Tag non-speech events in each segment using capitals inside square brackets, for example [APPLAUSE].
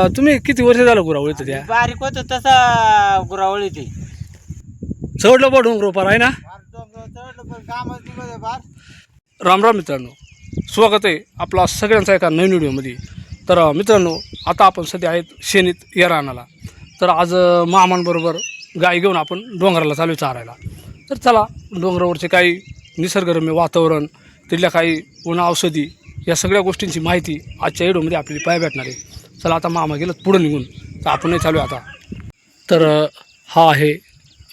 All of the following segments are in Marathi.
अं, तुम्ही किती वर्ष झालं गुरावळीत त्या बारीक होत तसा गुरावळी ती चढलं बा डोंगर आहे ना? राम राम मित्रांनो स्वागत आहे आपला सगळ्यांचा एका नवीन व्हिडिओमध्ये. तर अं, मित्रांनो आता आपण सध्या आहेत शेनीत या रानाला तर आज अं, मामांबरोबर गाय घेऊन आपण डोंगराला चालू चारायला. तर चला डोंगरावरचे काही निसर्गरम्य वातावरण तिथल्या काही उन्हा औषधी या सगळ्या गोष्टींची माहिती आजच्या व्हिडिओमध्ये आपल्याला पाय भेटणार आहे. चला आता मामा गेलं पुढं निघून. तर आपणही चालू आहे आता. तर हा आहे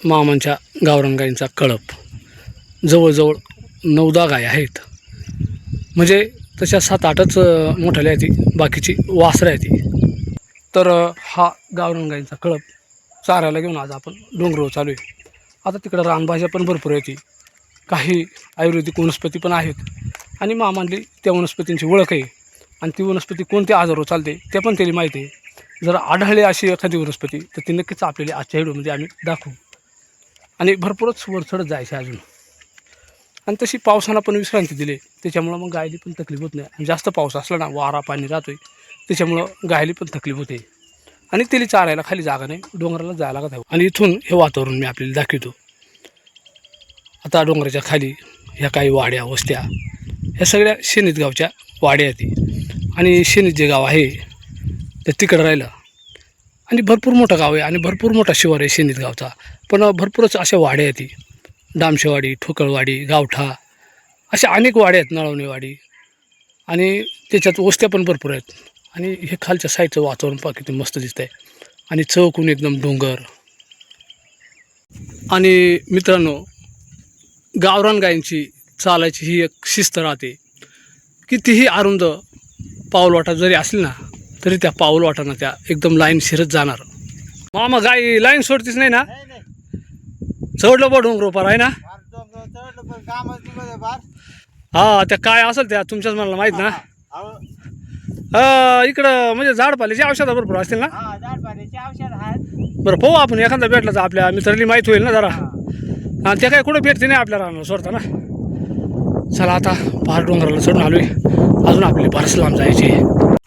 मामांच्या गावरंगाईंचा कळप. जवळजवळ नऊदा गाय आहेत. म्हणजे तशा सात आठच अ, मोठाल्या ती बाकीची वासरं आहे ती. तर हा गावरंगाईंचा कळप चारायला घेऊन आज आपण डोंगरावर चालू आहे. आता तिकडं रानभाज्या पण भरपूर आहे ती. काही आयुर्वेदिक वनस्पती पण आहेत. आणि मामांली त्या वनस्पतींची ओळख आहे. आणि ती वनस्पती कोणत्या आजारावर चालते ते पण त्याला माहिती आहे. जर आढळली अशी एखादी वनस्पती तर ती नक्कीच आपल्याला आजच्या व्हिडिओमध्ये आम्ही दाखवू. आणि भरपूरच वर चढत जायचे अजून. आणि तशी पावसानं पण विश्रांती दिली त्याच्यामुळं मग गायली पण तकलीफ होत नाही. आणि जास्त पाऊस असला ना वारा पाणी राहतोय त्याच्यामुळं गायली पण तकलीफ होते. आणि तिला चारायला खाली जागा नाही डोंगराला जायला लागत आहे. आणि इथून हे वातावरण मी आपल्याला दाखवतो. आता डोंगराच्या खाली ह्या काही वाड्या वस्त्या ह्या सगळ्या शेनीत गावच्या वाड्या आहेत. आणि शेनीत जे गाव आहे ते तिकडं राहिलं. आणि भरपूर मोठं गाव आहे आणि भरपूर मोठा शिवार आहे शेनीत गावचा. पण भरपूरच अशा वाड्या आहेत ती. डामशेवाडी ठोकळवाडी गावठा अशा अनेक वाड्या आहेत नळवणीवाडी. आणि त्याच्यात वस्त्या पण भरपूर आहेत. आणि हे खालच्या साईडचं वातावरण पहा किती मस्त दिसतं आहे आणि चौकून एकदम डोंगर. आणि मित्रांनो गावरान गायींची चालायची ही एक शिस्त राहते. कितीही अरुंद पाऊलवाटा जरी असली ना तरी त्या पाऊलवाटानं त्या एकदम लाईन शिरत जाणार. मामा गाय लाईन सोडतीच नाही ना? चढलं बा डोंगर आहे ना? हा त्या काय असेल त्या तुमच्याच मनाला माहीत ना? इकडं म्हणजे झाडपाल्याची औषधं भरपूर असतील ना? बरं पाहू आपण एखादा भेटला तर आपल्या मित्रांनी माहीत होईल ना जरा. आणि ते काय कुठं भेटते नाही आपल्या राहणार सोडता ना चला आता पार डोंगराला चढून आलोय. अजून आपली बरंच लांब जायची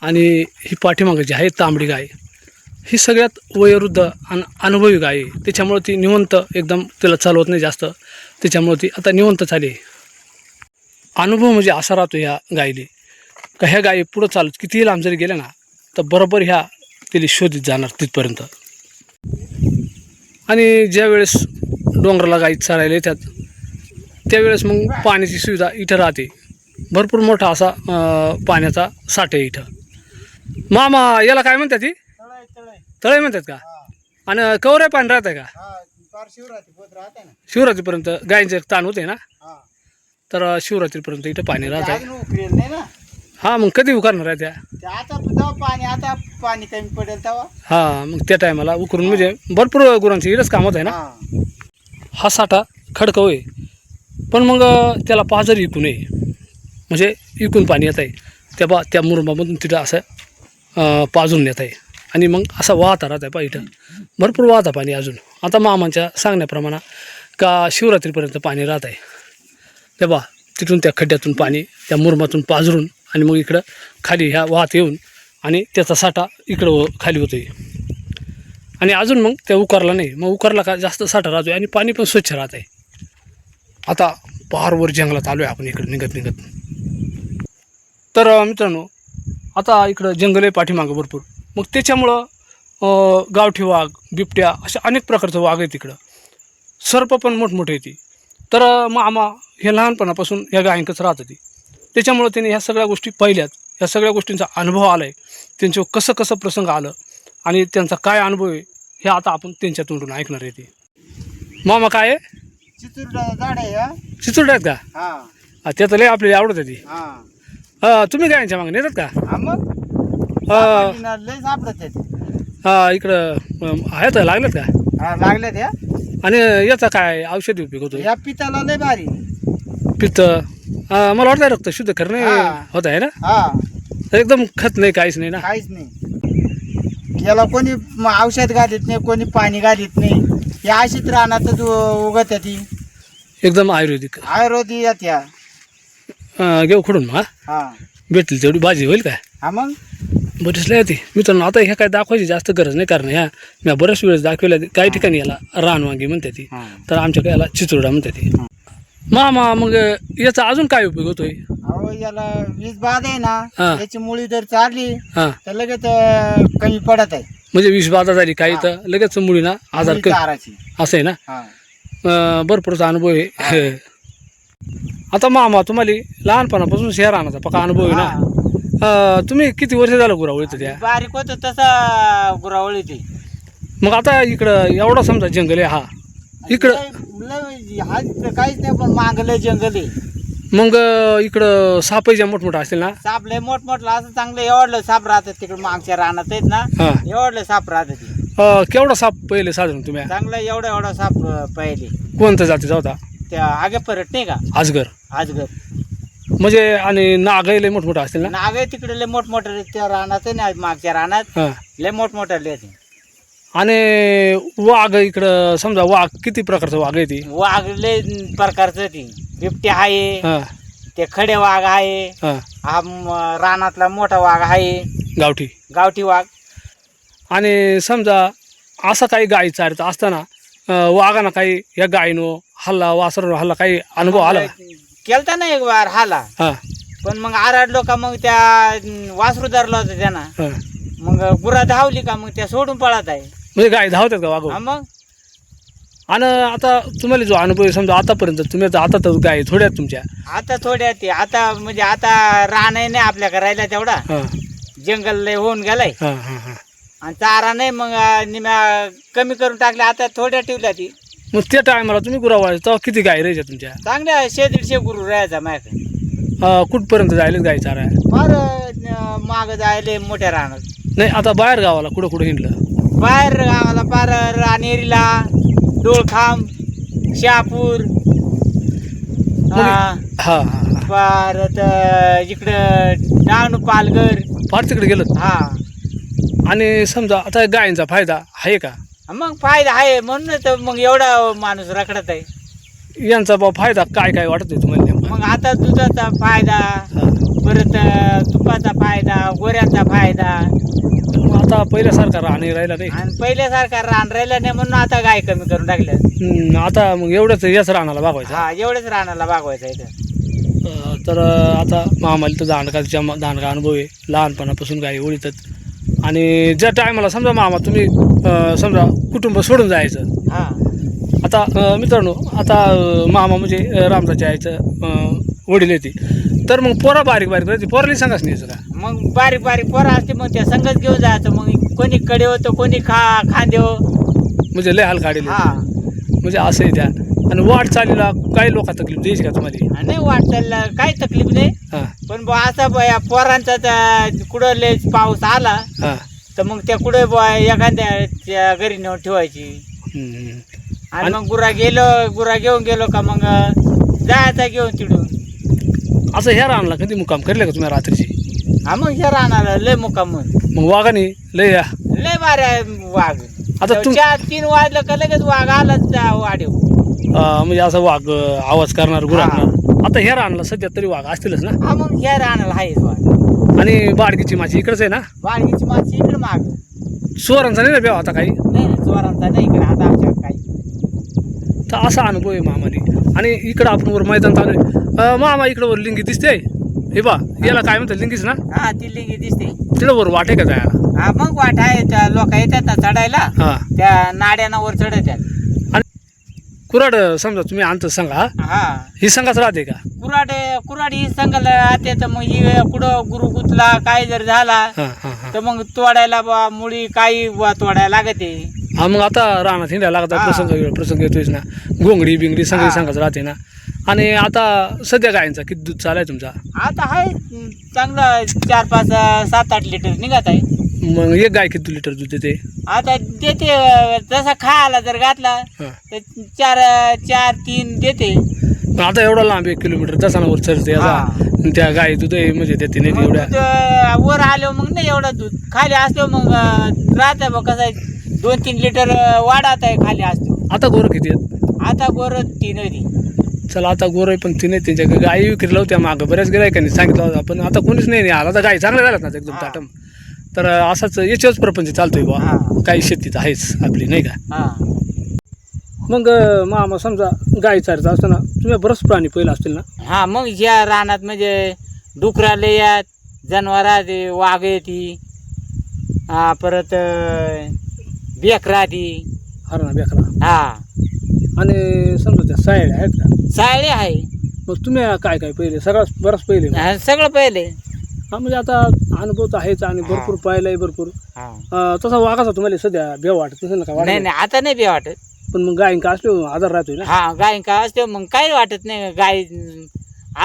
आणि ही पाठीमागं जी आहे तांबडी गाय ही सगळ्यात वयोवृद्ध आणि अनुभवी गाय आहे. त्याच्यामुळं ती निवंत एकदम तिला चालवत नाही जास्त. त्याच्यामुळं ती आता निवंत चाली आहे. अनुभव म्हणजे असा राहतो ह्या गायीली. का ह्या गायी पुढं चालत कितीही लांब जरी गेल्या ना तर बरोबर ह्या तिला शोधित जाणार तिथपर्यंत. आणि ज्या वेळेस डोंगराला गायी चालायला येतात त्यावेळेस मग पाण्याची सुविधा इथं राहते. भरपूर मोठा असा पाण्याचा साठा इथं. मामा याला काय म्हणतात ती? तळे म्हणतात का? आणि कवरे पाणी राहत आहे का शिवरात्रीपर्यंत गायींचे ताण होते ना? तर शिवरात्रीपर्यंत इथं पाणी राहत आहे नाही ना? हां मग कधी उकारणार आहे त्या? ते आता जेव्हा पाणी आता पाणी कमी पडेल तेव्हा. हां मग त्या टायमाला उकरून म्हणजे भरपूर गुरांची इथंच कामत आहे ना? हा. हा साठा खडकाव आहे पण मग त्याला पाजर विकू नये म्हणजे विकून पाणी येत आहे. त्या बा त्या मुरमामधून तिथं असं पाजून येत आहे. आणि मग असा वाहता राहत आहे पा इथं. भरपूर वाहता पाणी अजून. आता मामांच्या सांगण्याप्रमाणे का शिवरात्रीपर्यंत पाणी राहत आहे. त्या बा तिथून त्या खड्ड्यातून पाणी त्या मुरमातून पाजरून आणि मग इकडं खाली ह्या वाहत येऊन आणि त्याचा साठा इकडं खाली खाली आहे आणि अजून मग त्या उकारला नाही. मग उकारला का जास्त साठा राहतो आहे आणि पाणी पण स्वच्छ राहत आहे. आता पारवर जंगलात आलो आहे आपण इकडे निघत निघत. तर मित्रांनो आता इकडं जंगल आहे पाठीमागं भरपूर. मग त्याच्यामुळं गावठी वाघ बिबट्या अशा अनेक प्रकारचं वाघ आहे तिकडं सर्प पण मोठमोठे येते तर मामा हे लहानपणापासून ह्या गायंकच राहत होती त्याच्यामुळं त्यांनी ह्या सगळ्या गोष्टी पाहिल्यात. ह्या सगळ्या गोष्टींचा अनुभव आला आहे त्यांच्यावर कसं कसं प्रसंग आलं आणि त्यांचा काय अनुभव आहे हे आता आपण त्यांच्या तोंडून ऐकणार आहे ते. मामा काय आहे? झाड आहे हा? आहेत का? हा. हा, ते तर लय आपल्याला आवडत आहे ती. हा. हा, तुम्ही काय यांच्या मागणी येतात का? हा मग? हा, लय सापडत आहेत. हा इकडं अं, आहेत लागलेत का? हा लागल्यात आणि याचा काय औषधी उपयोग होतो या पिताला लय भारी. पित्त? हा, मला वाटतं रक्त शुद्ध करणे हा. होत आहे ना? हा. एकदम खत नाही काहीच नाही ना? काहीच नाही. याला कोणी म- औषध घालीत नाही कोणी पाणी घालीत नाही. या अशीच रानातच उ- उगत ती. एकदम आयुर्वेदिक. आयुर्वेदिक या अं, घेऊ खुडून हा? हा. भेटली तेवढी भाजी होईल काय? हा मग? बरीच लय ती मित्रांनो आता ह्या काय दाखवायची जास्त गरज नाही कारण ह्या मी बऱ्याच वेळेस दाखवल्या काही ठिकाणी याला रानवांगी म्हणते ती. हा. तर आमच्या याला चिचुरडा म्हणते ती. हा. मामा मग याचा अजून काय उपयोग होतोय? अहो याला वीज बाद आहे ना हा. याची मुळी जर चालली हां. तर लगेच अं, कमी पडत आहे. म्हणजे विष बाधा झाली काही तर लगेच मुलीना आजार मुळी कमी. चाराची असं आहे ना? हा. अं, भरपूरचा अनुभव आहे. [LAUGHS] आता मामा तुम्हाला लहानपणापासून शहर आणायचा पक्का अनुभव आहे ना? हा. अं, तुम्ही किती वर्ष झालं गुरावळीत त्या बारीक होत तसा गुरावळी ते मग आता इकडं एवढा समजा जंगल आहे हा. इकडं हा इकडं काहीच नाही पण मागलं जंगल आहे. मग इकडं सापैच्या मोठमोठा असतील ना? साप लय मोठमोठलं असं चांगलं एवढलं साप राहतात तिकडे मागच्या रानात आहेत ना हां. एवढलं साप राहतात. अं, केवढा साप पहिले साधारण तुम्ही? चांगलं एवढं एवढा साप अं, पहिले. कोणत्या जातीचा होता? त्या आगे परत नाही का? आजगर. आजगर. म्हणजे आणि नागही लय मोठमोठा असतील ना? नाग तिकडे लय मोठमोठे त्या रानात आहे ना मागच्या रानात. हां. लय मोठमोठे लय ते आणि वाघ इकडं समजा वाघ किती प्रकारचा वाघ आहे ती? वाघ लय प्रकारचं ती. बिबटी आहे हां. ते खडे वाघ आहे हां. हा म- रानातला मोठा वाघ आहे. गावठी. गावठी वाघ. आणि समजा असं काही गाई चारत असताना अं, वाघानं काही या गायीनो हल्ला वासर हल्ला काही अनुभव आला? का? केलता ना एक वार हाला हां. पण मग आराडलो का मग त्या अं, वासरू धरलं होतं त्यांना. हां. मग गुरा धावली का मग त्या सोडून पळत आहे. म्हणजे गाय धावतात का वाघ हा मग? आणि आता तुम्हाला जो अनुभव आहे समजा आतापर्यंत तुम्ही आता आता तर गाय थोड्या आहेत तुमच्या. आता थोड्या ते. आता म्हणजे आता राहणं नाही आपल्याकडे राहिला तेवढा. हां. जंगल लय होऊन गेलाय. हां हां हां. आणि चारा नाही मग अं, निम्या कमी करून टाकल्या आता थोड्या ठेवल्या ती. मग त्या टायमाला तुम्ही गुरावा तेव्हा किती गाय राहायच्या तुमच्या? चांगल्या शे दीडशे गुरु राहायचा माझ्याकडे. अं, कुठपर्यंत जायला गाय चारा? फार माग जायले मोठ्या राहणार नाही आता बाहेर गावाला कुठं कुठं हिंडलं? बाहेर गावाला पार रानेरीला डोळखांब शहापूर. हा, परत इकडं डहाणू पालघर. फार तिकडे गेलं हा. आणि समजा आता गायींचा फायदा आहे का? मग फायदा आहे म्हणून तर मग एवढा माणूस रखडत आहे. यांचा बा फायदा काय काय वाटतंय तुम्हाला नेमका? मग आता दुधाचा फायदा. परत तुपाचा फायदा गोऱ्यांचा फायदा. आता पहिल्यासारखा राहणे राहिला नाही. आणि पहिल्यासारखा रान राहिलं नाही म्हणून आता गाय कमी करून टाकल्या. हम्म, आता मग एवढंच याच रानाला भागवायचं हा एवढंच रानाला भागवायचं इथं. अं, तर अं, आता मामाला तर दांडकाचा दांडका अनुभव आहे. लहानपणापासून गाई ओळीतात. आणि ज्या टायमाला समजा मामा तुम्ही अं, समजा कुटुंब सोडून जायचं. हा. आता अं, मित्रांनो आता अं, मामा म्हणजे अं, रामदाच्या आईचं अं, वडील येते तर मग पोरा बारीक बारीक राहते पोराला सांगाच नाही का? मग बारीक बारीक पोरं असते मग त्या संगत घेऊन जायचं. मग कोणी कडे होतं कोणी खा खांदेव म्हणजे लय हाल काढेल हा. म्हणजे असं आहे त्या. आणि वाट चालीला काही लोक तकलीफ द्यायची का तुम्हाला? आणि नाही वाटचायला काही तकलीफ नाही. हां. पण बुवा असं बुवा या पोरांचा त्या कुठं लय पाऊस आला हां. तर मग त्या कुठे बुवा एखाद्या त्या घरी नेऊन ठेवायची. हम्म. आणि मग गुरा गेलो गुरा घेऊन गेलो का मग जायचा घेऊन तिडून असं ह्या रानला कधी मुक्काम करले का तुम्ही रात्रीची? हा मग हे राहणार लय मुकाम मग वाघाने लय या. लय बारे वाघ. आता तुम- चार तीन वाजलं का लगेच वाघ आलाच त्या वाढीव अं, म्हणजे असं वाघ अं, आवाज करणार गुराणार आता ह्या रानला सध्या तरी वाघ असतीलच ना? हा मग हे राहणार आहेच वाघ. आणि बाडगीची माची इकडंच आहे ना? वाडगीची माणसं इकडे माग. सुवरांचा नाही ना बेव आता काही? नाही नाही चोरांचा नाही इकडे आता आमच्या काही. तर असा अनुभव आहे मामाने. आणि इकडं आपण वर मैदान चालू आहे. मामा इकडं वर लिंगी दिसते. हे बा याला काय म्हणतात लिंगीच ना? हा ती लिंगी दिसते. तिकडं वर वाटे का जायला? हा मग वाट आहे त्या लोक येतात ना चढायला. हां. त्या नाड्याना वर चढतात कुराड समजा तुम्ही आणत सांगा हा? ही. संघाच राहते का? कुराड कुराड ही संघाला राहते तर मग ही कुठं गुरु गुतला काय जर झाला हां हां हां. तर मग तोडायला बा मुळी काही बा तोडायला लागते. हा मग आता रानात हिंडायला लागतात हा. प्रसंग प्रसंग येतोयच ना. घोंगडी बिंगडी सगळी हा. संघाच राहते ना. आणि आता सध्या गायींचा किती दूध चालाय तुमचा? आता आहे चांगलं चार पाच सात आठ लिटर निघत आहे. मग एक गाय किती लिटर दूध देते? आता देते जसा खायला जर घातला हां. तर चार चार तीन देते. पण आता एवढा लांब एक किलोमीटर दसानावर चढते याचा हा. आणि त्या गाई दूध आहे म्हणजे देते नाही मग एवढ्या. दूध, अं, वर आलो मग नाही एवढं दूध. खाली असतो मग राहत बघ कसं आहे, दोन तीन लिटर अं, वाढत आहे खाली असतो. आता गोरं किती आहेत? आता गोर तीन होती चला आता गोरं पण ती नाही त्यांच्या गाई विक्री लावत्या मागं. बऱ्याच गिरायकांनी सांगितलं होतं. पण आता कोणीच नाही आला आता गाई चांगल्या झाल्यात ना एकदम. ताटम. तर असाच याच्याच प्रपंच चालतोय बा काही शेतीत आहेच आपली नाही का? हा. मग मामा समजा गाई चारत असताना तुम्ही बरंच प्राणी पहिला असतील ना? हा मग ज्या रानात म्हणजे डुकराला यात जनावर वाघ येते हा. परत बेकरा ती हरणा बेकरा. हा. आणि समजा त्या सायळ्या आहेत का? सायळे आहे. मग तुम्ही काय काय पहिले? सगळं बरंच पहिले? हा, सगळं पहिले. हा म्हणजे आता अनुभव तर आहेच आणि भरपूर पाहिलंय भरपूर. हा. अं, तसा वाघाचा तुम्हाला सध्या भेव वाटत नसेल ना का? नाही वाघ नाही आता नाही बी वाटत. पण मग गायन का असलो आधार राहतोय ना? हा गाय का असते मग काही वाटत नाही. गाय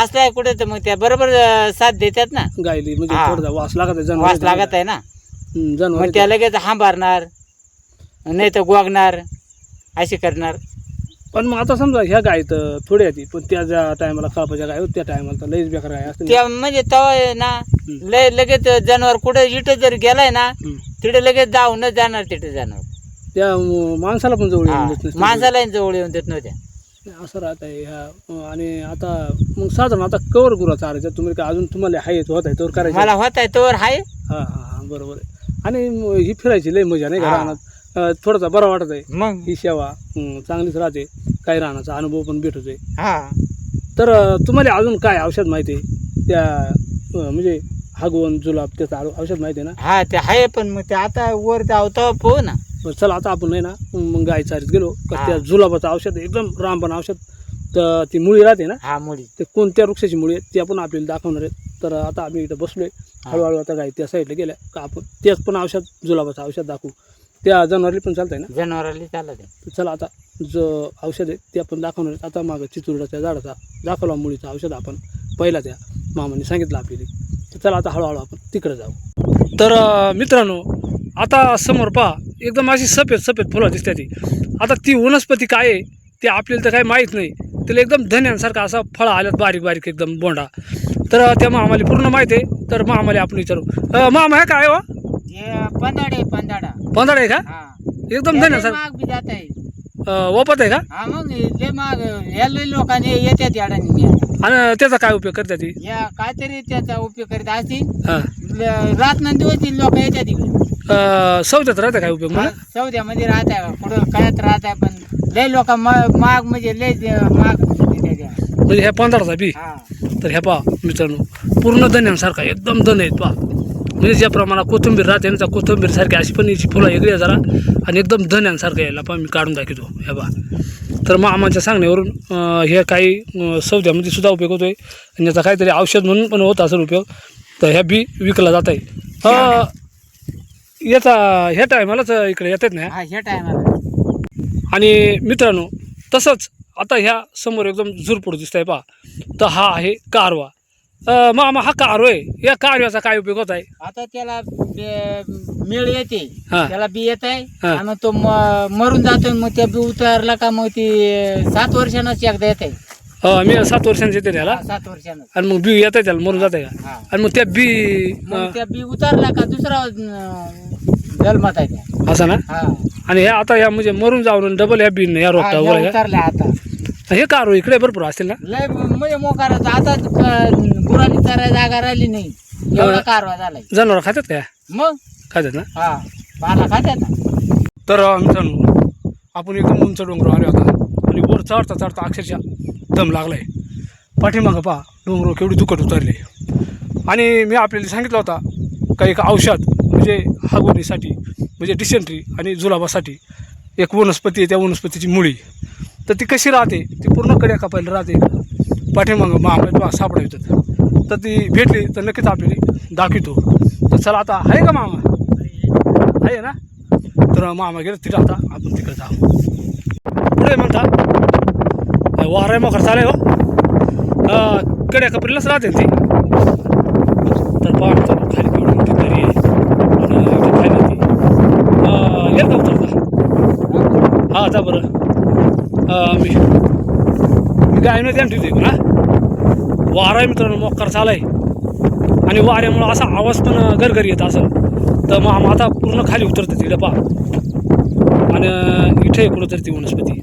असलाय कुठे तर मग त्या बरोबर अं, साथ देतात ना. गायली म्हणजे हा. थोडा वास लागत आहे वास लागत आहे ना. जनावर मग त्या लगेच हांबारणार नाही तर गोगणार अशी करणार. पण मग आता समजा ह्या गायत थोडी येते पण त्या ज्या टायमाला कापाच्या गाय होत त्या टायमाला तर लईच बेकार गाय असते. त्या म्हणजे तवा आहे ना लय लगेच जनावर कुठे इथं जर गेलाय ना. तिथे लगेच जाऊनच जाणार तिथे जाणार त्या अं, माणसाला पण जवळ येऊन देत नसते. माणसाला जवळ येऊन देत नव्हत्या. असं राहत आहे ह्या. अं, आणि आता मग साधारण आता कवर गुरा चारायचं तुम्ही काय अजून तुम्हाला हाय होत आहे तर करायचं मला होत आहे तोवर हाय. हा हा हा बरोबर आहे. आणि ही फिरायची लय मजा नाही का हा. रानात? अं, थोडासा बरा वाटत आहे. मग? ही सेवा चांगलीच राहते. काही राहण्याचा अनुभव पण भेटतोय. हा. तर अं, तुम्हाला अजून काय औषध माहिती आहे? त्या अं, म्हणजे हागवण जुलाब त्याचं औषध माहिती आहे ना? हा ते आहे पण मग ते आता वर जाऊ तेव्हा पोहू ना. बरं चला आता आपण नाही ना मग गाय चारीत गेलो. का हा. त्या जुलाबाचं औषध एकदम रामबाण औषध. तर ती मुळी राहते ना? हा मुली ते कोणत्या वृक्षाची मुळी आहे ते आपण आपल्याला दाखवणार आहे तर आता आम्ही इथं बसलोय. हळूहळू आता गाय त्या साईडला गेल्या. का आपण तेच पण औषध जुलाबाचं औषध दाखवू. त्या जनावरली पण चालतंय ना? जनावराला चालत आहे तर चला आता जो औषध आहे ते आपण दाखवणार आहेत. आता मागं चितुरडाच्या झाडाचा दाखवला मुळीचा औषध आपण पहिला त्या मामाने सांगितलं आपल्याला. तर चला आता हळूहळू आपण तिकडे जाऊ. तर अं, मित्रांनो आता समोर पहा एकदम अशी सफेद सफेद फुलं दिसते ती. आता ती वनस्पती काय आहे ते आपल्याला तर काही माहीत नाही. तिला एकदम धन्यांसारखा असा फळं आल्यात बारीक बारीक एकदम बोंडा. तर अं, त्या मामाला पूर्ण माहीत आहे. तर मामाला आपण विचारू. अं, मामा हे काय हो? पंधाडे पंधाडा. पंधरा आहे का? हा. एकदम धन्यांसारखं माग बी जात आहे. अं, आहे का? हा मग लय माग या लय लोकांनी येतात याडांनी आणि त्याचा काय उपयोग करतात ती? या काहीतरी त्याचा उपयोग करीत असतील. हां. रात न दिवस लोक येतात तिकडे अं, सौद्यात राहतं काय उपयोग मला सौद्यामध्ये राहत आहे कुठं कायत राहत आहे पण लय लोक माग म्हणजे लय जे माग देतात. म्हणजे ह्या पंधराचा बी? हा. तर ह्या पहा मित्रांनो पूर्ण धन्यांसारखा एकदम धन आहेत पहा. म्हणजे ज्या प्रमाणात कोथिंबीर राहते ना त्या कोथिंबीर सारखी अशी पण याची फुलं वेगळी आहे जरा. आणि एकदम धन्यांसारखं यायला पहा मी काढून दाखवतो ह्या पहा तर मामाच्या सांगण्यावरून अं, हे काही सौद्यामध्ये सुद्धा उपयोग होतोय. आणि याचा काहीतरी औषध म्हणून पण होत असेल उपयोग. तर ह्या बी विकला जात आहे. याचा ह्या टायमालाच इकडे येतात ना? हा ह्या टायमाला. आणि मित्रांनो तसंच आता ह्या समोर एकदम झुरपूड दिसत आहे पहा. तर हा आहे कारवा. अं, मामा हा कारवा आहे या कारव्याचा काय उपयोग होत आहे? आता त्याला बे- मेळ येते. हा. त्याला बी येत आहे. हा. आणि तो म- मरून जातो मग त्या बी उतारला का मग ती सात वर्षानंच एकदा येते अं, मी सात वर्षांचे येते त्याला. सात वर्षानं आणि मग बी येत आहे त्याला मरून जात आहे का? हा. आणि मग त्या बी मग त्या बी उतारला का दुसरा अं, जन्मात आहे त्या. अं, असं ना? हा. आणि ह्या आता या म्हणजे मरून जाऊन डबल ह्या बी ह्या हा, उतारल्या आता. हे कारव इकडे भरपूर असतील ना? लय म्हणजे मोकार आता गुरांनी चरायला जागा राहिली नाही. एवढा कारवा झालाय. जनावर खातात काय मग? खातात ना? हा. पाला खात्यात. ना तर मित्रांनो आपण एकदम उंच डोंगर आलो आता. आणि वर चढता चढता अक्षरशः दम लागलाय. पाठीमागं पहा डोंगर केवढी दुखट उतरले. आणि मी आपल्याला सांगितलं होता का एक औषध म्हणजे हागवणीसाठी म्हणजे डिसेंट्री आणि जुलाबासाठी एक वनस्पती आहे त्या वनस्पतीची मुळी. तर ती कशी राहते? ती पूर्ण कड्या कापायला राहते पाठीमागं मामा सापडा येतात तर ती भेटली तर नक्कीच आपली दाखवितो. तर चला आता आहे का मामा? आहे ना? तर मामा गेलं तिकडे आता आपण तिकडे जाऊ. पुढे म्हणतात वारा मोकर चालेल हो. कड्या कपरीलाच राहते ती. तर पाहतो खाली केवढी मोठी दरी आहे. खाली ती. येईल का उतरता हा जा बरं. मी मी गायनं ध्यान ठेवते ना वारा आहे मित्रांनो मोकार चालाय. आणि वाऱ्यामुळं असा आवाज पण घरघरी येत असं तर मग आता पूर्ण खाली उतरते तिकडे पहा. आणि इथे कुठं ती वनस्पती.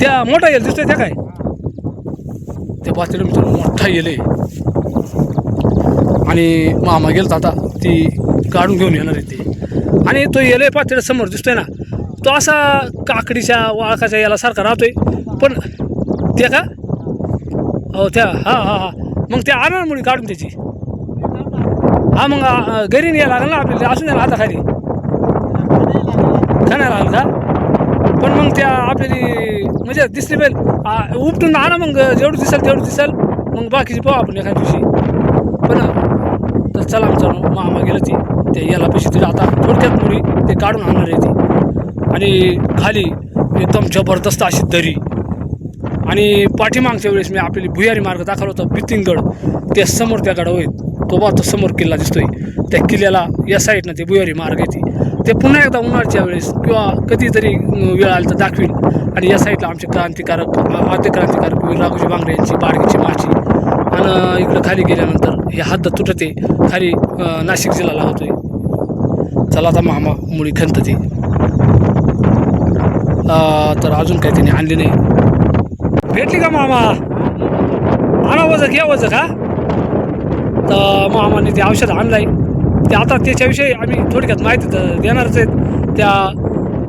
त्या मोठा येईल दिसतोय त्या काय? त्या पातळी मित्रांनो मोठा येईल आणि मामा गेलता आता ती काढून घेऊन येणार आहे ती. आणि तो येले पातळी समोर दिसतोय ना तो असा काकडीच्या वाळकाच्या याला सारखा राहतोय. पण त्या का? हो त्या हा हा हा. मग त्या आणा मुली काढून त्याची. हा मग घरी नाही यायला लागलं ना आपल्याला असून द्या ना आता खाली. खाण्याला लागलं का? पण मग त्या आपल्याली म्हणजे दिसली पाहिजे. आ, उपटून आणा मग जेवढं दिसेल तेवढं दिसेल. मग बाकीची पाहू आपण एखाद्या दिवशी. पण तर चला आमचा मामा गेलं ती. ते याला पैसे तुझ्या आता थोडक्यात मुली ते काढून आणणार आहे ती. आणि खाली एकदम जबरदस्त अशी दरी. आणि पाठीमागच्या वेळेस मी आपल्याला भुयारी मार्ग दाखवला होता बितिंगड त्या समोर त्या गडावर आहेत तो बा तो समोर किल्ला दिसतोय. त्या किल्ल्याला या साईडनं ते भुयारी मार्ग येते ते. पुन्हा एकदा उन्हाळ्याच्या वेळेस किंवा कधीतरी वेळ आली तर दाखवील आणि या साईडला आमचे क्रांतिकारक आद्य क्रांतिकारक वीर राघोजी बांगरे यांची बाडगीची माची. आणि इकडं खाली गेल्यानंतर हे हद्द तुटते. खाली नाशिक जिल्हा लागतोय चला आता मामा मुळी खंत ती तर अजून काही त्यांनी आणली नाही. भेटली का मामा? आणा वजं घ्या वजं का तर मामाने ते औषध आणलंय. ते आता त्याच्याविषयी आम्ही थोडक्यात माहिती देणारच आहेत. त्या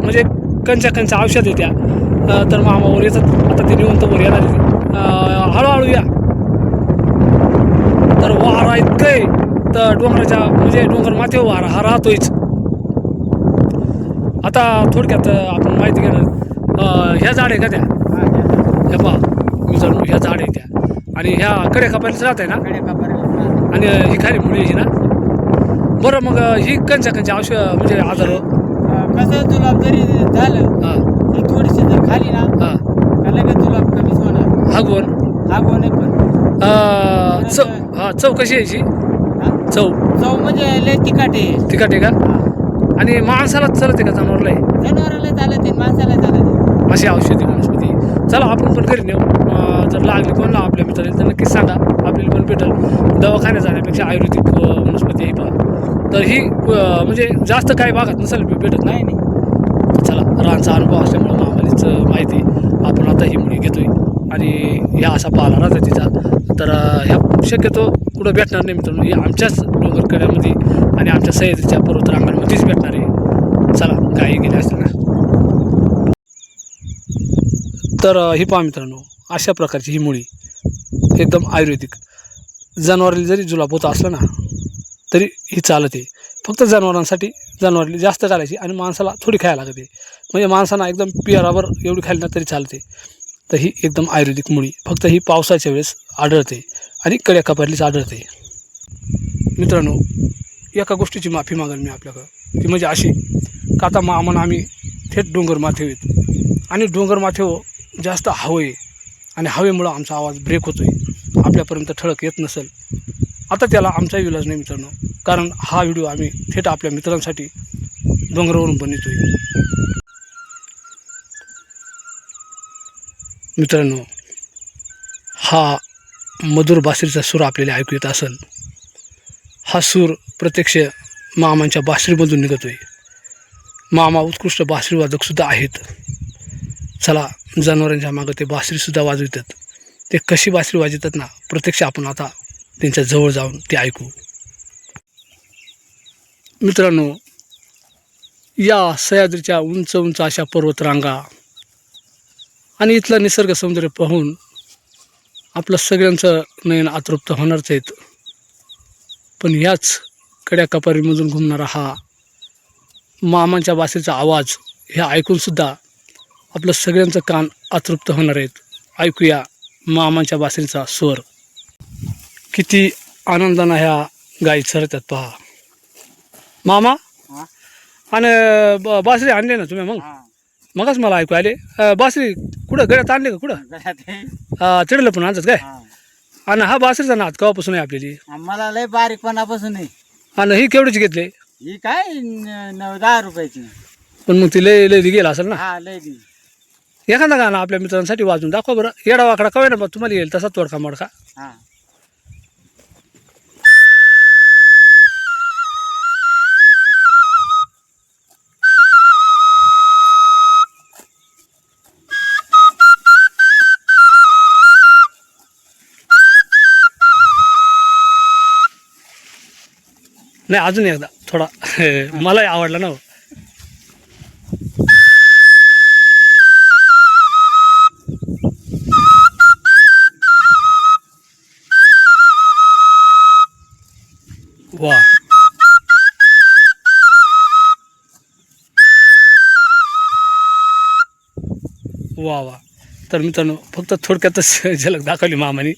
म्हणजे कंच्या कंच्या औषध आहे त्या. तर मामावर येतात. आता ते निवंत वर येणार हळूहळू या. तर वारा इतकंय तर डोंगराच्या म्हणजे डोंगर माथे वारा हा राहतोयच. आता थोडक्यात आपण माहिती घेणार ह्या झाड आहे का त्या? हे पहा मी जाणून ह्या झाड आहे त्या. आणि ह्या कडे कापायलाच राहत आहे ना? आणि ही खाली मुली ही ना? बरं मग ही कंच्या कंच्या औषध म्हणजे आजार कसं जुलाब जरी झालं हां. ती थोडीशी जर खाली ना हां. लगेच जुलाब कमीच होणार? हागवण. हा गोणे पण. चव हां चव कशी यायची हा? चव. चव म्हणजे लय तिखट आहे का? हा. आणि माणसालाच चालते का जनावरला आहे? जनावराला चालत आहे माणसाला चालत आहे. अशी औषधी वनस्पती. चला आपण पण घरी नेऊ. जर लागली कोणाला आपल्या मित्राला तर नक्कीच सांगा. आपल्याला पण भेटेल. दवाखान्यात जाण्यापेक्षा आयुर्वेदिक वनस्पती आहे पहा तर ही म्हणजे जास्त काही भागात नसेल भेटत नाही. चला रानचा अनुभव असल्यामुळं मामालीच माहिती आपण आता ही मुली घेतोय. आणि ह्या असा पाला राहता तिचा. तर ह्या शक्यतो कुठं भेटणार नाही मित्रांनो. ही आमच्याच डोंगरकड्यामध्ये आणि आमच्या सह्याद्रीच्या पर्वतरांगांमध्येच भेटणार आहे चला काही गेले असतील ना तर ही पहा मित्रांनो अशा प्रकारची ही मुळी एकदम आयुर्वेदिक. जनावराला जरी जुलाब होत असला ना तरी ही चालते. फक्त जनावरांसाठी जनावरली जास्त घालायची आणि माणसाला थोडी खायला लागते. म्हणजे माणसांना एकदम पियारावर एवढी खायला ना तरी चालते. तर ही एकदम आयुर्वेदिक मुळी. फक्त ही पावसाच्या वेळेस आढळते आणि कड्या कपारलीच आढळते. मित्रांनो एका गोष्टीची माफी मागेल मी आपल्याकडं. ती म्हणजे अशी का आता मामान आम्ही थेट डोंगर माथे येत. आणि डोंगर माथेवर जास्त हवे आणि हवेमुळं आमचा आवाज ब्रेक होतो आहे आपल्यापर्यंत ठळक येत नसेल. आता त्याला आमचाही विलाज नाही मित्रांनो. कारण हा व्हिडिओ आम्ही थेट आपल्या मित्रांसाठी डोंगरावरून बनवतोय. मित्रांनो हा मधुर बासरीचा सूर आपल्याला ऐकू येत असेल. हा सूर प्रत्यक्ष मामांच्या बासरीमधून निघतोय. मामा उत्कृष्ट बासरी वादकसुद्धा आहेत. चला जनावरांच्या मागं ते बासरीसुद्धा वाजवितात. ते कशी बासरी वाजवतात ना प्रत्यक्ष आपण आता त्यांच्या जवळ जाऊन ते ऐकू. मित्रांनो या सह्याद्रीच्या उंच उंच अशा पर्वतरांगा आणि इथला निसर्ग सौंदर्य पाहून आपलं सगळ्यांचं नयन आतृप्त होणारच आहेत. पण याच कड्या कपारीमधून घुमणारा हा मामांच्या बासेचा आवाज हे ऐकूनसुद्धा आपलं सगळ्यांचं कान अतृप्त होणार आहेत. ऐकूया मामांच्या बासरीचा स्वर. किती आनंदानं ह्या गायी चरतात पहा. मामा? हा? आणि बासरी आणले ना तुम्ही मग? मगच मला ऐकू आले. बासरी कुठं? गड्यात आणले का कुठं? गळ्यात चिडलं पण आणतात काय. आणि हा बासरीचा नाद केव्हापासून आहे आपल्याली? आम्हाला लय बारीकपणापासून आहे आणि ही केवढीची घेतली? ही काय न- नऊ दहा रुपयाची. पण मग ती लय लय गेला असेल ना? हा लय दी. एखादा गाणं आपल्या मित्रांसाठी वाजून दाखवा बरं. येडा वाकडा कवे ना बा तुम्हाला येईल तसा तोडका मोडका. हा. नाही अजून एकदा थोडा. मलाही आवडला ना हो. वा. वा वा. तर मित्रांनो फक्त थोडक्यातच [LAUGHS] झलक दाखवली मामानी.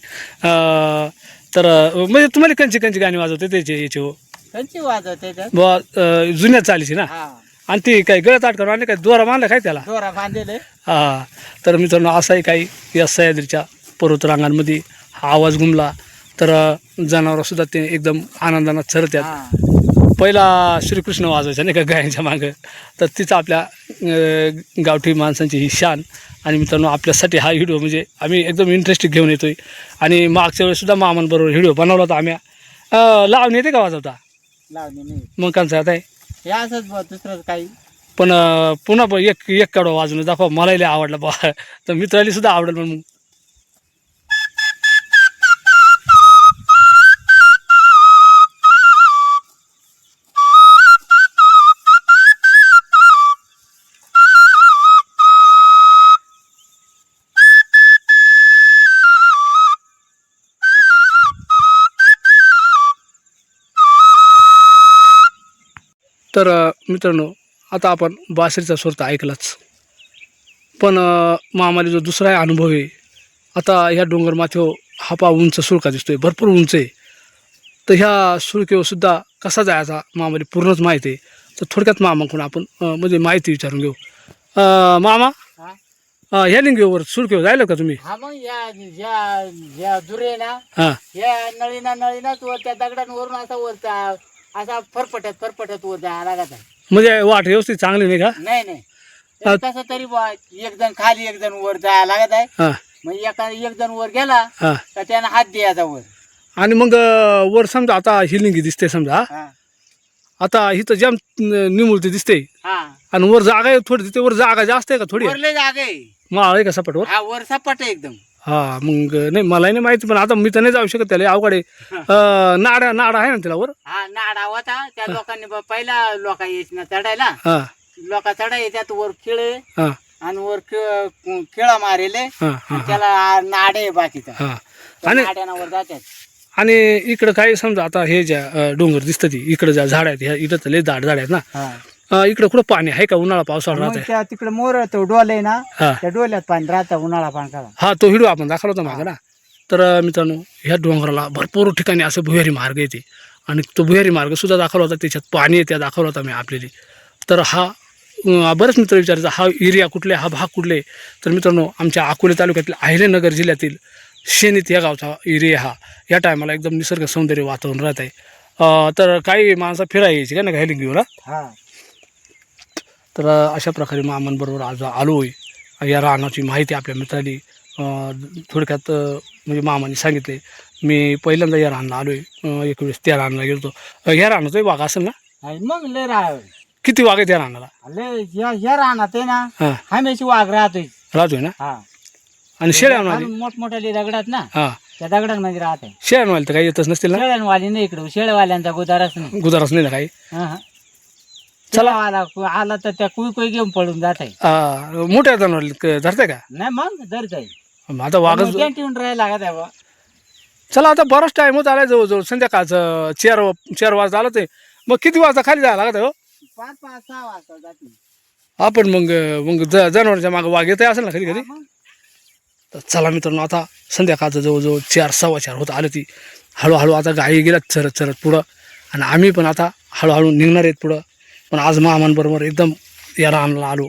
तर म्हणजे तुम्हाला कंची कंची गाणी वाजवते त्याचे याचे हो. त्याच्यात बुवा अं, जुन्या चालीची ना? हा. आणि ती काय गळत आटकून आणि काय दोरा बांधला काय त्याला? दोरा बांधलेले. हा. तर मित्रांनो असाही काही या सह्याद्रीच्या पर्वतरांगांमध्ये हा आवाज घुमला तर जनावरंसुद्धा ते एकदम आनंदानं चरत्यात. हा. पहिला श्रीकृष्ण वाजवायचा नाही का गायांच्या मागं? तर तिचं आपल्या अं, गावठी माणसांची ही शान. आणि मित्रांनो आपल्यासाठी हा व्हिडिओ म्हणजे आम्ही एकदम इंटरेस्टिंग घेऊन येतोय. आणि मागच्या वेळेसुद्धा मामांबरोबर व्हिडिओ बनवला होता आम्ही. अं, लावणी येते का वाजवता? नाही. मग कांचा आता आहे? हे असंच बुवा दुसरंच काही. पण अं, पुन्हा ब- एक एक कडवा वाजून दाखवा. मलाही लय आवडला बा तर मित्राला सुद्धा आवडेल पण तर मित्रांनो आता आपण बासरीचा स्वर तर ऐकलाच. पण मामाला जो दुसरा अनुभव आहे आता ह्या डोंगर माथ्यावर हा पा उंच सुळका दिसतोय भरपूर उंच आहे. तर ह्या सुळकेवर सुद्धा कसा जायचा मामाला पूर्णच माहिती आहे. तर थोडक्यात मामाकडून आपण म्हणजे माहिती विचारून घेऊ. मामा? हा? ह्या लिंगेवर सुळकेवर जायला का तुम्ही? हा मग या या या दुरे ना हां. या नळीना नळीनाच वर त्या दगडांवरून असा वरचा असा फरफटत फरफटत वर जायला लागत आहे. म्हणजे वाट व्यवस्थित चांगली नाही का? नाही नाही. हा. कसं तरी बुवा एक जण खाली एक जण वर जायला लागत आहे. हां. मग एका एक जण वर गेला हां. का त्यानं हात द्यायचा वर. आणि मग अ, वर समजा आता ही लिंगी दिसते समजा. हा. आता इथं जाम निमुळती दिसते. हा. आणि वर जागा आहे थोडी तिथे वर जागा जास्त आहे का थोडी? वरले जागा आहे. माळ आहे का सपाटवर? हा वर सपाट आहे एकदम. हा मग नाही मलाही नाही माहिती पण आता मी तर नाही जाऊ शकत त्याला अवघड आहे. [LAUGHS] अं, नाडा नाडा आहे ना त्याला वर? हा नाडा होता. त्या लोकांनी ब- पहिला लोक यायची ना चढायला. हा. लोक चढाय त्यात वर खिळे हा. आणि वर खिळा मारेले हा हा त्याला नाडे बाकीचा. हा. आणि नाड्यानं वर जातात आणि इकडं काही समजा आता हे ज्या अं, डोंगर दिसतं ती इकडं ज्या झाड आहेत ह्या इथं तर लय झाड झाड आहेत ना. अं, इकडं कुठं पाणी आहे का उन्हाळा पावसाळा राहत मग त्या तिकडे मोर तो डोल आहे ना हा. त्या डोल्यात पाणी राहतं उन्हाळा पाणकाळा हा तो व्हिडिओ आपण दाखवला होता मागं ना. तर अं, मित्रांनो ह्या डोंगराला भरपूर ठिकाणी असं भुयारी मार्ग येते. आणि तो भुयारी मार्ग सुद्धा दाखवला होता त्याच्यात पाणी येते दाखवला होता मी आपल्याला. तर हा अं, बरेच मित्र विचारायचा हा एरिया कुठले हा भाग कुठले तर मित्रांनो आमच्या अकोले तालुक्यातील अहिल्यानगर जिल्ह्यातील शेनीत या गावचा एरिया हा. या टायमाला एकदम निसर्ग सौंदर्य वातावरण राहत आहे अं, तर काही माणसं फिरायला यायची का नाही घ्यायला घेऊन हा. तर अशा प्रकारे मामांबरोबर आज आलो आहे या रानाची माहिती आपल्या मित्रांनी थोडक्यात म्हणजे मामाने सांगितले. मी पहिल्यांदा या रानला आलो आहे एक वेळेस त्या रानला गेलो होतो ह्या रानाचा वाघ असेल ना? मग लय राह किती वाघ आहे त्या रानाला? या या रानात आहे ना हमेशी वाघ राहतोय. राहतोय ना? हा. आणि शेळ्यांवाली आणि मोठमोठ्याले दगडात ना त्या दगडांमध्ये राहते शेळ्यांवाली तर काही येतच नसतील ना? शेळ्यांवाली नाही इकडे शेळवाल्यांचा गुदारच नाही. नाही ना काही? हा. चला. आला आला तर त्या कुई कुई घेऊन पडून जात आहे मोठ्या जनावर धरते का? नाही मग धरत आहे आता वाघच कॅन्टीन राहायला लागत आहे. चला आता बराच टाइम होत आलाय जवळजवळ. संध्याकाळचं चार चार वाजता आलं ते मग किती वाजता खाली जायला लागत हो? पाच पाच सहा वाजता जाते. आपण मग मग ज जनावरच्या मागं वाघ येत असेल ना कधी कधी? हा मग. तर चला मित्रांनो आता संध्याकाळचं जवळजवळ चार सव्वा चार होत आलं ती. हळूहळू आता गाई गेल्यात चरत चरत पुढं. आणि आम्ही पण आता हळूहळू निघणार आहेत पुढं. पण आज मामांबरोबर एकदम या रानाला आलो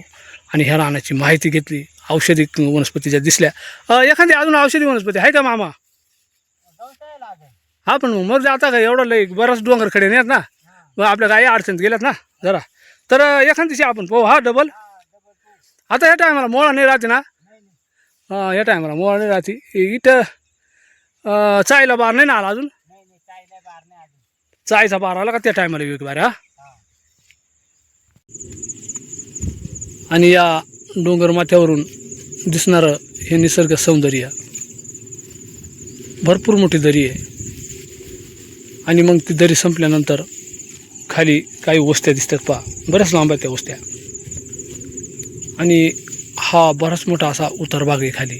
आणि ह्या रानाची माहिती घेतली औषधी वनस्पती ज्या दिसल्या एखादी अजून औषधी वनस्पती आहे का मामा. हा पण मग मग आता काय एवढं लय बराच डोंगर खडे नाहीत ना मग आपल्या गाई अडचणीत गेल्यात ना जरा तर एखाद दिवशी आपण पाहू हा डबल आता या टायमाला मोळा नाही राहते ना. हा या टायमाला मोळा नाही राहते इथं अं, चायला बार नाही ना आला अजून काही. चायचा बार आला का त्या टायमाला एक बार हा. आणि या डोंगरमाथ्यावरून दिसणारं हे निसर्ग सौंदर्य भरपूर मोठी दरी आहे. आणि मग ती दरी संपल्यानंतर खाली काही वस्त्या दिसतात पहा. बऱ्याच लांब आहेत त्या वस्त्या. आणि हा बराच मोठा असा उतार भाग आहे खाली.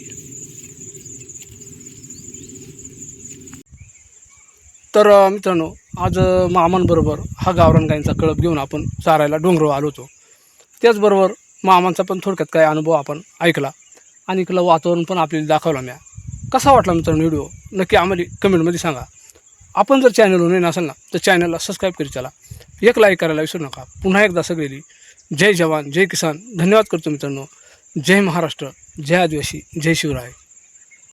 तर मित्रांनो आज मामांबरोबर हा गावरान गायींचा कळप घेऊन आपण चारायला डोंगरावर आलो होतो. त्याचबरोबर मामांचा पण थोडक्यात काय अनुभव आपण ऐकला आणि इकडलं वातावरण पण आपल्याला दाखवला म्या. कसा वाटला मित्रांनो व्हिडिओ? नक्की आम्हाला कमेंटमध्ये सांगा. आपण जर चॅनलवर नवीन असाल ना तर चॅनलला सबस्क्राईब करी चला. एक लाईक करायला विसरू नका. पुन्हा एकदा सगळेली जय जवान जय किसान. धन्यवाद करतो मित्रांनो. जय महाराष्ट्र जय आदिवासी जय शिवराय.